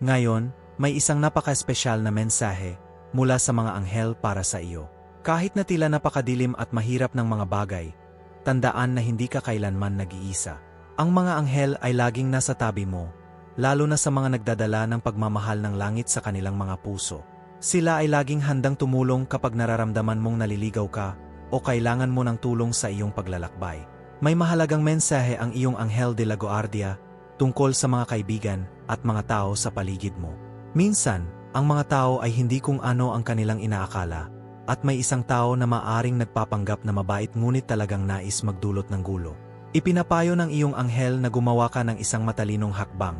Ngayon, may isang napaka-espesyal na mensahe mula sa mga anghel para sa iyo. Kahit na tila napakadilim at mahirap ng mga bagay, tandaan na hindi ka kailanman nag-iisa. Ang mga anghel ay laging nasa tabi mo, lalo na sa mga nagdadala ng pagmamahal ng langit sa kanilang mga puso. Sila ay laging handang tumulong kapag nararamdaman mong naliligaw ka o kailangan mo ng tulong sa iyong paglalakbay. May mahalagang mensahe ang iyong anghel de la Guardia tungkol sa mga kaibigan at mga tao sa paligid mo. Minsan, ang mga tao ay hindi kung ano ang kanilang inaakala at may isang tao na maaring nagpapanggap na mabait ngunit talagang nais magdulot ng gulo. Ipinapayo ng iyong anghel na gumawa ka ng isang matalinong hakbang.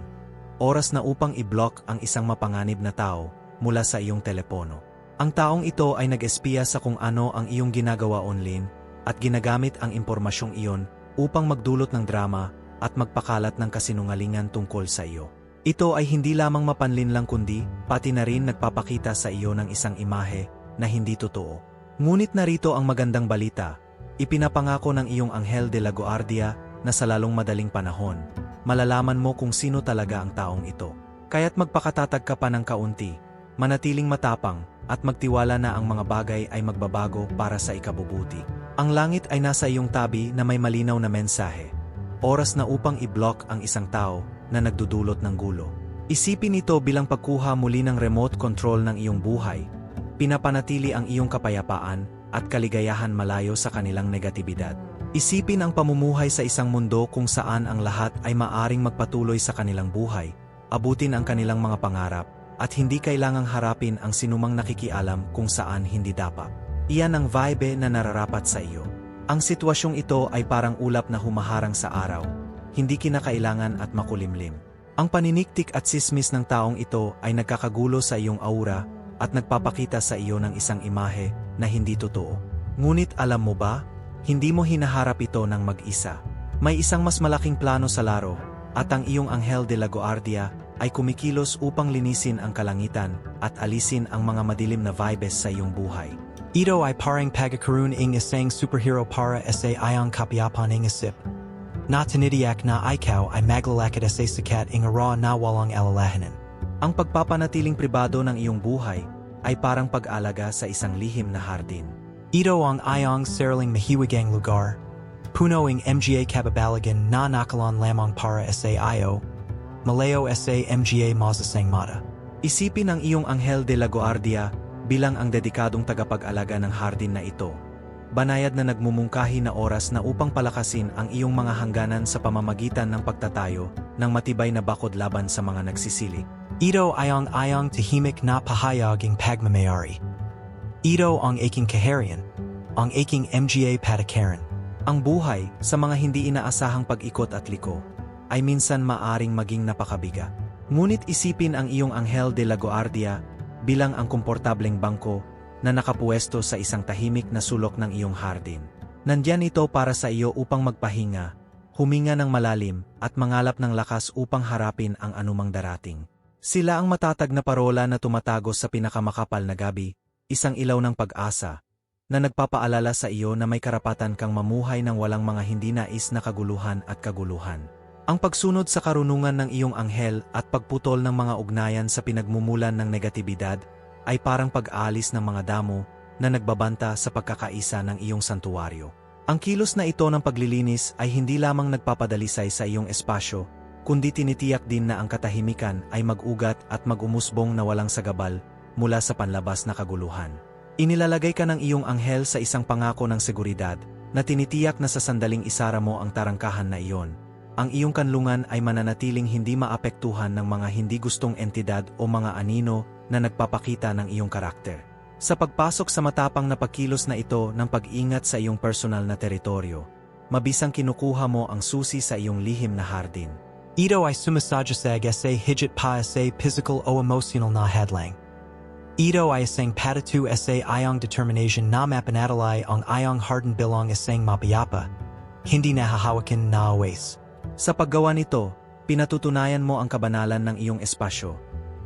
Oras na upang i-block ang isang mapanganib na tao mula sa iyong telepono. Ang taong ito ay nag-espiya sa kung ano ang iyong ginagawa online at ginagamit ang impormasyong iyon upang magdulot ng drama at magpakalat ng kasinungalingan tungkol sa iyo. Ito ay hindi lamang mapanlin lang kundi pati na rin nagpapakita sa iyo ng isang imahe na hindi totoo. Ngunit narito ang magandang balita. Ipinapangako ng iyong anghel de la Guardia na sa lalong madaling panahon, malalaman mo kung sino talaga ang taong ito. Kaya't magpakatatag ka pa ng kaunti, manatiling matapang, at magtiwala na ang mga bagay ay magbabago para sa ikabubuti. Ang langit ay nasa iyong tabi na may malinaw na mensahe. Oras na upang i-block ang isang tao na nagdudulot ng gulo. Isipin ito bilang pagkuha muli ng remote control ng iyong buhay. Pinapanatili ang iyong kapayapaan at kaligayahan malayo sa kanilang negatibidad. Isipin ang pamumuhay sa isang mundo kung saan ang lahat ay maaring magpatuloy sa kanilang buhay, abutin ang kanilang mga pangarap, at hindi kailangang harapin ang sinumang nakikialam kung saan hindi dapat. Iyan ang vibe na nararapat sa iyo. Ang sitwasyong ito ay parang ulap na humaharang sa araw, hindi kinakailangan at makulimlim. Ang paniniktik at sismis ng taong ito ay nagkakagulo sa iyong aura at nagpapakita sa iyo ng isang imahe na hindi totoo. Ngunit alam mo ba, hindi mo hinaharap ito ng mag-isa. May isang mas malaking plano sa laro, at ang iyong anghel de la Guardia ay kumikilos upang linisin ang kalangitan at alisin ang mga madilim na vibes sa iyong buhay. Ito ay parang pagkakaroon ng isang superhero para sa ayang kapiyapan ng isip. Na tinitiyak na ikaw ay maglalakad sa sikat ng raw na walang alalahanin. Ang pagpapanatiling pribado ng iyong buhay ay parang pag-alaga sa isang lihim na hardin. Ito ang ayang sariling mahiwagang lugar. Puno ang MGA kababalagan na nakalan lamang para sa iyo. Malayo sa MGA mazasang mata. Isipin ang iyong anghel de la Guardia bilang ang dedikadong tagapag-alaga ng hardin na ito. Banayad na nagmumungkahi na oras na upang palakasin ang iyong mga hangganan sa pamamagitan ng pagtatayo ng matibay na bakod laban sa mga nagsisili. Ito ay ang ayang tahimik na pahayag ng pagmamayari. Ito ang aking kaharian, ang aking MGA patakaran. Ang buhay sa mga hindi inaasahang pag-ikot at liko ay minsan maaring maging napakabiga. Ngunit isipin ang iyong anghel de la Guardia bilang ang komportableng bangko na nakapuesto sa isang tahimik na sulok ng iyong hardin. Nandyan ito para sa iyo upang magpahinga, huminga ng malalim at mangalap ng lakas upang harapin ang anumang darating. Sila ang matatag na parola na tumatagos sa pinakamakapal na gabi, isang ilaw ng pag-asa, na nagpapaalala sa iyo na may karapatan kang mamuhay ng walang mga hindi nais na kaguluhan at kaguluhan. Ang pagsunod sa karunungan ng iyong anghel at pagputol ng mga ugnayan sa pinagmumulan ng negatibidad ay parang pag-aalis ng mga damo na nagbabanta sa pagkakaisa ng iyong santuwaryo. Ang kilos na ito ng paglilinis ay hindi lamang nagpapadalisay sa iyong espasyo, kundi tinitiyak din na ang katahimikan ay mag-ugat at mag-umusbong na walang sagabal mula sa panlabas na kaguluhan. Inilalagay ka ng iyong anghel sa isang pangako ng seguridad na tinitiyak na sa sandaling isara mo ang tarangkahan na iyon. Ang iyong kanlungan ay mananatiling hindi maapektuhan ng mga hindi gustong entidad o mga anino na nagpapakita ng iyong karakter. Sa pagpasok sa matapang na pagkilos na ito ng pag-ingat sa iyong personal na teritoryo, mabisang kinukuha mo ang susi sa iyong lihim na hardin. Ito ay sumasajasag sa higit pa sa physical o emotional na hadlang. Ito ay isang patatu sa ayang determination na mapanatalay ang ayang harden bilang isang mapayapa, hindi nahahawakin na waste. Sa paggawa nito, pinatutunayan mo ang kabanalan ng iyong espasyo.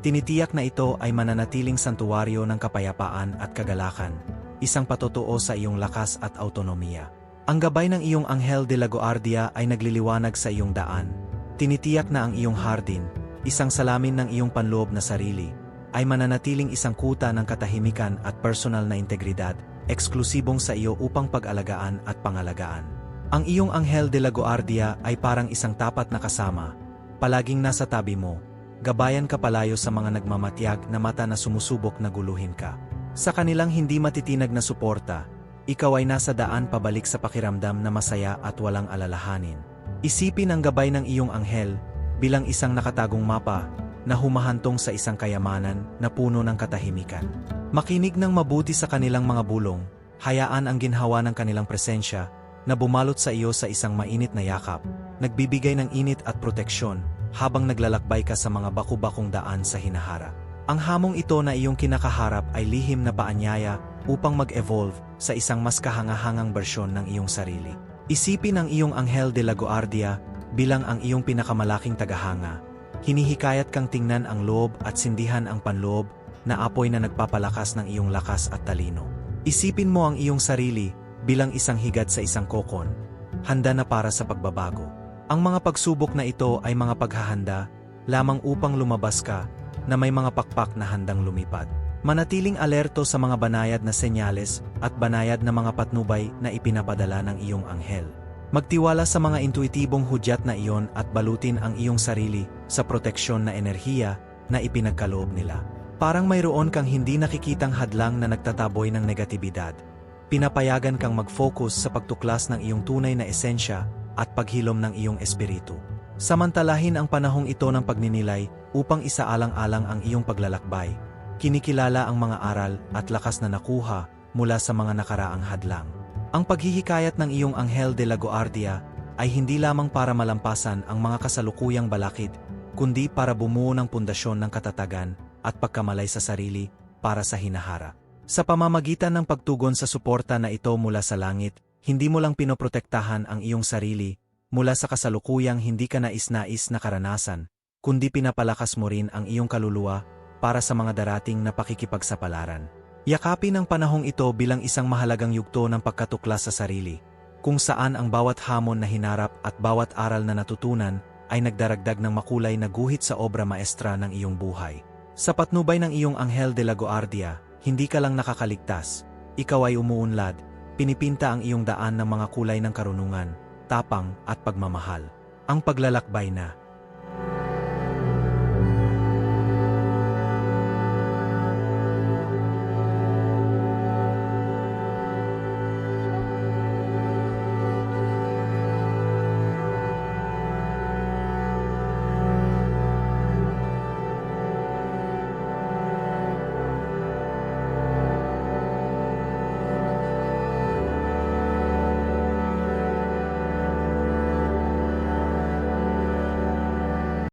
Tinitiyak na ito ay mananatiling santuwaryo ng kapayapaan at kagalakan, isang patotoo sa iyong lakas at autonomiya. Ang gabay ng iyong anghel de la Guardia ay nagliliwanag sa iyong daan. Tinitiyak na ang iyong hardin, isang salamin ng iyong panloob na sarili, ay mananatiling isang kuta ng katahimikan at personal na integridad, eksklusibong sa iyo upang pag-alagaan at pangalagaan. Ang iyong anghel de la Guardia ay parang isang tapat na kasama, palaging nasa tabi mo, gabayan ka palayo sa mga nagmamatyag na mata na sumusubok na guluhin ka. Sa kanilang hindi matitinag na suporta, ikaw ay nasa daan pabalik sa pakiramdam na masaya at walang alalahanin. Isipin ang gabay ng iyong anghel bilang isang nakatagong mapa na humahantong sa isang kayamanan na puno ng katahimikan. Makinig ng mabuti sa kanilang mga bulong, hayaan ang ginhawa ng kanilang presensya na bumalot sa iyo sa isang mainit na yakap, nagbibigay ng init at proteksyon habang naglalakbay ka sa mga baku-bakong daan sa hinaharap. Ang hamong ito na iyong kinakaharap ay lihim na paanyaya upang mag-evolve sa isang mas kahangahangang bersyon ng iyong sarili. Isipin ang iyong anghel de la Guardia bilang ang iyong pinakamalaking tagahanga. Hinihikayat kang tingnan ang loob at sindihan ang panloob na apoy na nagpapalakas ng iyong lakas at talino. Isipin mo ang iyong sarili bilang isang higad sa isang kokon, handa na para sa pagbabago. Ang mga pagsubok na ito ay mga paghahanda lamang upang lumabas ka na may mga pakpak na handang lumipad. Manatiling alerto sa mga banayad na senyales at banayad na mga patnubay na ipinapadala ng iyong anghel. Magtiwala sa mga intuitibong hudyat na iyon at balutin ang iyong sarili sa proteksyon na enerhiya na ipinagkaloob nila. Parang mayroon kang hindi nakikitang hadlang na nagtataboy ng negatibidad. Pinapayagan kang mag-focus sa pagtuklas ng iyong tunay na esensya at paghilom ng iyong espiritu. Samantalahin ang panahong ito ng pagninilay upang isaalang-alang ang iyong paglalakbay. Kinikilala ang mga aral at lakas na nakuha mula sa mga nakaraang hadlang. Ang paghihikayat ng iyong Anghel de la Guardia ay hindi lamang para malampasan ang mga kasalukuyang balakid, kundi para bumuo ng pundasyon ng katatagan at pagkamalay sa sarili para sa hinahara. Sa pamamagitan ng pagtugon sa suporta na ito mula sa langit, hindi mo lang pinoprotektahan ang iyong sarili mula sa kasalukuyang hindi ka nais-nais na karanasan, kundi pinapalakas mo rin ang iyong kaluluwa para sa mga darating na pakikipagsapalaran. Yakapin ang panahong ito bilang isang mahalagang yugto ng pagkatuklas sa sarili, kung saan ang bawat hamon na hinarap at bawat aral na natutunan ay nagdaragdag ng makulay na guhit sa obra maestra ng iyong buhay. Sa patnubay ng iyong Anghel de la Guardia, hindi ka lang nakakaligtas, ikaw ay umuunlad, pinipinta ang iyong daan ng mga kulay ng karunungan, tapang at pagmamahal. Ang paglalakbay na